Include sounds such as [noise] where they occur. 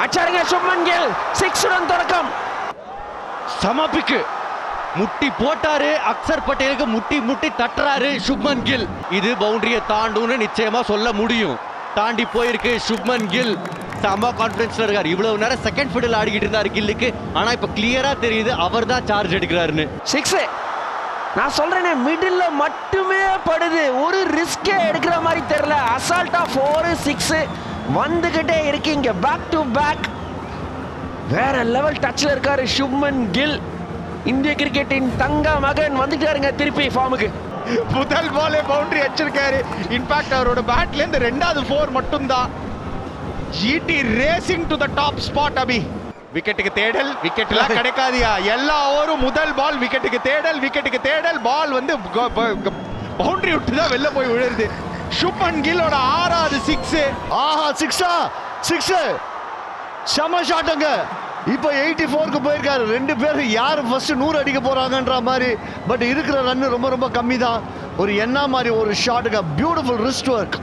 அச்சாருங்க Shubman Gill. Six run தொடக்கம். சமபிக்கு. முட்டி போட்டாரு. அக்சர் பட்டேலுக்கு முட்டி முட்டி தட்டுறாரு சுப்மன் கில். இது பவுண்டரியை தாண்டும்னு நிச்சயமா சொல்ல முடியும். தாண்டி போயிருக்கு சுப்மன் கில். செம கான்பிடன்ஸ்ல இருக்காரு. இவ்வளவு நேரம் செகண்ட் ஃபீல்டில் ஆடிக்கிட்டு இருந்தாரு கில்லுக்கு. ஆனா இப்ப கிளியரா தெரியுது அவர் தான் சார்ஜ் எடுக்கிறாருன்னு. சிக்ஸ் நான் சொல்றேனே மிடில் மட்டுமே படுது. ஒரு ரிஸ்கே எடுக்கிற மாதிரி தெரியல. அசால்ட்டா ஃபோர் சிக்ஸ் வந்துகிட்டே இருக்கீங்க. பேக் டு பேக் வேற லெவல் டச்ல இருக்காரு சுப்மன் கில் இந்திய கிரிக்கெட்டின் தங்க மகன். வந்துட்டாருங்க திருப்பி ஃபார்முக்கு முதல் பாலே பவுண்டரி அடிச்சிருக்காரு இன்ஃபேக்ட் அவரோட பேட்ல இருந்து ரெண்டாவது ஃபோர் மட்டும்தான். GT racing to the top spot அபி. விக்கெட்டுக்கு தேடல் விக்கெட் எல்லாம் [laughs] கிடைக்காதியா? எல்லா ஓவரும் முதல் பால் விக்கெட்டுக்கு தேடல் விக்கெட்டுக்கு தேடல். பால் வந்து பவுண்டரி விட்டு தான் வெளில போய் விழுறது. சுப்மன் கில்லோட ஆறாவது சிக்ஸ் ஆஹா சிக்ஸா சிக்ஸ் செம ஷாட்டுங்க இப்போ எயிட்டி ஃபோருக்கு போயிருக்காரு. ரெண்டு பேர் யார் ஃபர்ஸ்ட் நூறு அடிக்க போறாங்கன்ற மாதிரி பட் இருக்கிற ரன் ரொம்ப ரொம்ப கம்மி தான் ஒரு என்ன மாதிரி ஒரு ஷாட்டுங்க பியூட்டிஃபுல் ரிஸ்ட் ஒர்க்